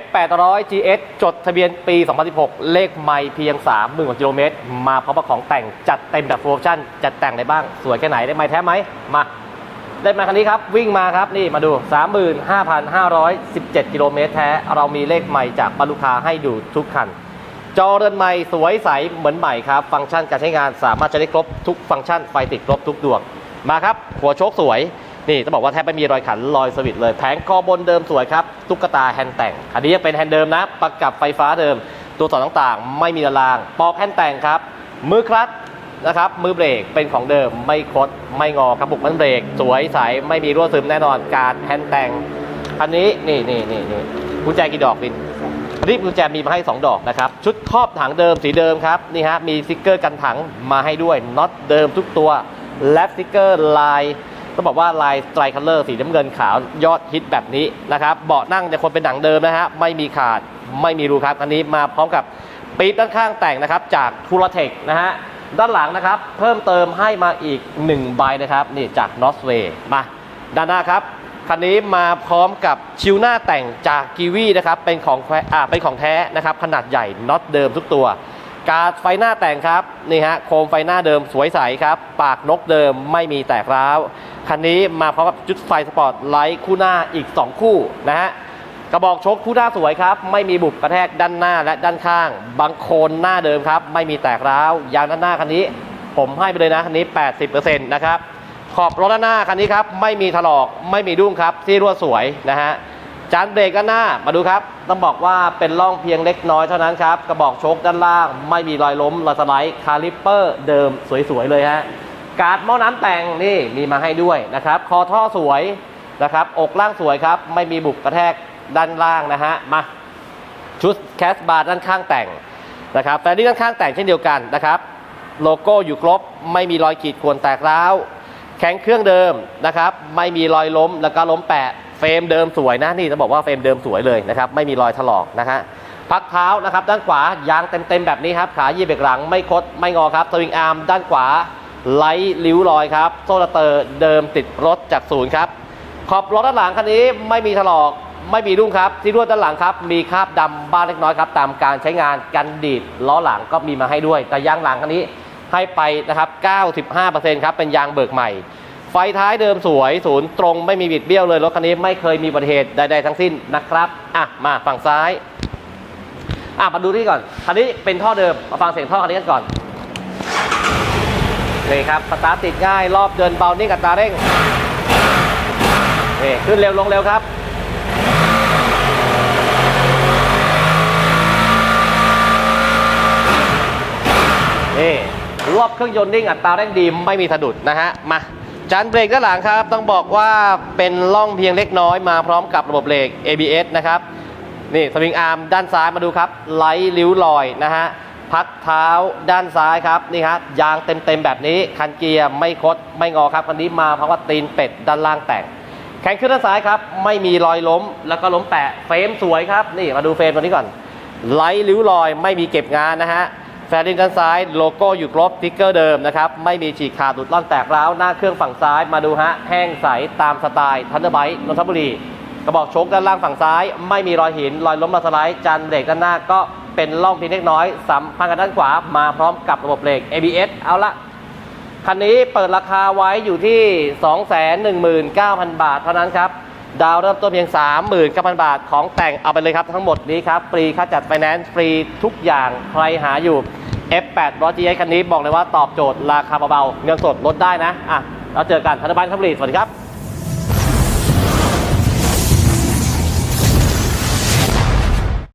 F800GS จดทะเบียนปี 2016 เลขไม่เพียง 30,000กว่ากิโลเมตร มาพร้อมกับของแต่งจัดเต็มแบบฟูลชั่นจัดแต่งอะไรบ้าง สวยแค่ไหนได้ไม่แท้ไหม มา ได้มาคันนี้ครับ วิ่งมาครับ นี่มาดู 35,517 กิโลเมตรแท้ เรามีเลขใหม่จากบรรลุคาให้ดูทุกคัน จอเรือนใหม่สวยใสเหมือนใหม่ครับ ฟังก์ชันการใช้งานสามารถจะได้ครบทุกฟังก์ชันไฟติดครบทุกดวงมาครับ หัวโชคสวย นี่ต้องบอกว่าแทบไม่มีรอยขันรอยสวิตเลย แผงคอบนเดิมสวยครับตุ๊กตาแฮนด์แต่ง อันนี้ยังเป็นแฮนด์เดิมนะประกับไฟฟ้าเดิม ตัวต่อต่างๆ ไม่มีรางปอกแฮนด์แต่งครับ มือคลัตช์นะครับมือเบรกเป็นของเดิมไม่คดไม่งอกระปุกมันเบรก สวยใสไม่มีรั่วซึมแน่นอนการแฮนด์แต่ง อันนี้นี่นี่นี่นี่กุญแจกี่ดอกดินรีบกุญแจมีมาให้ 2 ดอกนะครับ ชุดครอบถังเดิมสีเดิมครับนี่ฮะมีสติกเกอร์กันถังมาให้ด้วยน็อตเดิมทุกตัวและสติกเกอร์ลาย ต้องบอกว่าลายไตรคัลเลอร์สีน้ำเงินขาวยอดฮิตแบบนี้นะครับเบาะนั่งจะคนเป็นหนังเดิมนะฮะไม่มีขาดไม่มีรูครับอันนี้มาพร้อมกับปี๊บด้านข้างแต่งนะครับจากทูรเทคนะฮะด้านหลังนะครับเพิ่มเติมให้มาอีก1ใบนะครับนี่จากนอสเวย์มาด้านหน้าครับคันนี้มาพร้อมกับชิวหน้าแต่งจากกีวีนะครับเป็นของแควอ่าเป็นของแท้นะครับขนาดใหญ่น็อตเดิมทุกตัว การดไฟหน้าแต่งครับนี่ฮะโคมไฟหน้าเดิมสวยใสครับ ปากนกเดิมไม่มีแตกร้าว คันนี้มาพร้อมกับจุดไฟสปอร์ตไลท์คู่หน้าอีก 2 คู่นะฮะกระบอกชกคู่หน้าสวยครับ ไม่มีบุบกระแทกด้านหน้าและด้านข้างบางโคนหน้าเดิมครับ ไม่มีแตกร้าวยางด้านหน้าคันนี้ ผมให้ไปเลยนะคันนี้ 80%นะครับขอบรถด้านหน้าคันนี้ครับไม่มีถลอกไม่มีดุ้งครับที่รั่วสวยนะฮะจานเบรกด้านหน้ามาดูครับ ต้องบอกว่าเป็นร่องเพียงเล็กน้อยเท่านั้นครับกระบอกชคด้านล่าง ไม่มีรอยล้มรอยสไลด์คาลิปเปอร์เดิมสวยๆเลยฮะ การ์ดหม้อน้ำแต่งนี่มีมาให้ด้วยนะครับ คอท่อสวยนะครับ อกล่างสวยครับ ไม่มีบุบกระแทกด้านล่างนะฮะ มาชุดแคสบาร์ด้านข้างแต่งนะครับแฟนดี้ด้านข้างแต่งเช่นเดียวกันนะครับ โลโก้อยู่ครบ ไม่มีรอยขีดข่วนแตกร้าว แข็งเครื่องเดิมนะครับ ไม่มีรอยล้มแล้วก็ล้มแปะ เฟรมเดิมสวยนะนี่จะบอกว่าเฟรมเดิมสวยเลยนะครับ ไม่มีรอยถลอกนะฮะพักเท้านะครับ ด้านขวายางเต็มๆแบบนี้ครับ ขายีเบรกหลังไม่คดไม่งอครับสวิงอาร์มด้านขวา ไลท์ริ้วรอยครับ โซ่เตอร์เดิมติดรถจากศูนย์ครับ ขอบรถด้านหลังคันนี้ไม่มีถลอกไม่มีรุ่งครับ ที่รวดด้านหลังครับ มีคราบดำบ้างเล็กน้อยครับ ตามการใช้งานกันดีดล้อหลังก็มีมาให้ด้วย แต่ยางหลังคันนี้ให้ไปนะครับ 95%ครับเป็นยางเบิกใหม่ ไฟท้ายเดิมสวยศูนย์ตรงไม่มีบิดเบี้ยวเลยรถคันนี้ไม่เคยมีอุบัติเหตุใดๆทั้งสิ้นนะครับอะมาฝั่งซ้ายอะมาดูที่ก่อนคันนี้เป็นท่อเดิมมาฟังเสียงท่อคันนี้กันก่อน นี่ครับสตาร์ทติดง่าย รอบเดินเบานิ่งกับตาเร่งนี่ขึ้นเร็วลงเร็วครับนี่รอบเครื่องยนต์นิ่งอัตราเร่งดีไม่มีสะดุดนะฮะมาจานเบรกด้านหลังครับ ต้องบอกว่าเป็นล่องเพียงเล็กน้อยมาพร้อมกับระบบเบรก ABS นะครับ นี่สวิงอาร์มด้านซ้ายมาดูครับไลท์ริ้วลอยนะฮะ พักเท้าด้านซ้ายครับนี่ฮะยางเต็มๆแบบนี้ คันเกียร์ไม่คดไม่งอครับคันนี้มาเพราะว่าตีนเป็ดด้านล่างแต่งแข็งขึ้นด้านซ้ายครับ ไม่มีรอยล้มแล้วก็ล้มแปะเฟรมสวยครับนี่มาดูเฟรมตัวนี้ก่อนไลท์ริ้วรอยไม่มีเก็บงานนะฮะแฟนดินด้านซ้ายโลโก้อยู่ครบสติ๊กเกอร์เดิมนะครับไม่มีฉีกขาดหลุดล่อนแตกร้าวหน้าเครื่องฝั่งซ้ายมาดูฮะแห้งใสตามสไตล์ทันเดอร์ไบต์นนทบุรีกระบอกโชคด้านล่างฝั่งซ้าย ไม่มีรอยหินรอยล้มรอยสไลด์จันเบรกด้านหน้าก็ เป็นร่องเพียงเล็กน้อยสัมพันธ์กับด้านขวามาพร้อมกับระบบเบรก ABS เอาละคันนี้เปิดราคาไว้อยู่ที่ 219,000 บาทเท่านั้นครับ ดาวเริ่มต้นเพียง 39,000 บาทของแต่งเอาไปเลยครับทั้งหมดนี้ครับ ฟรีค่าจัดไฟแนนซ์ฟรีทุกอย่างใครหาอยู่ F8 1 0 0 GS คันนี้บอกเลยว่าตอบโจทย์ราคาเบาๆเงินสดลดได้นะอะเราเจอกันธนบัตรคัมรีสวัสดีครับ